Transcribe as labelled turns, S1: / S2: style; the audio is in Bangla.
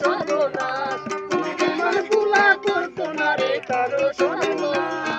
S1: সর্বনাশ। তুমি করতো না রে কারও সর্বনাশ।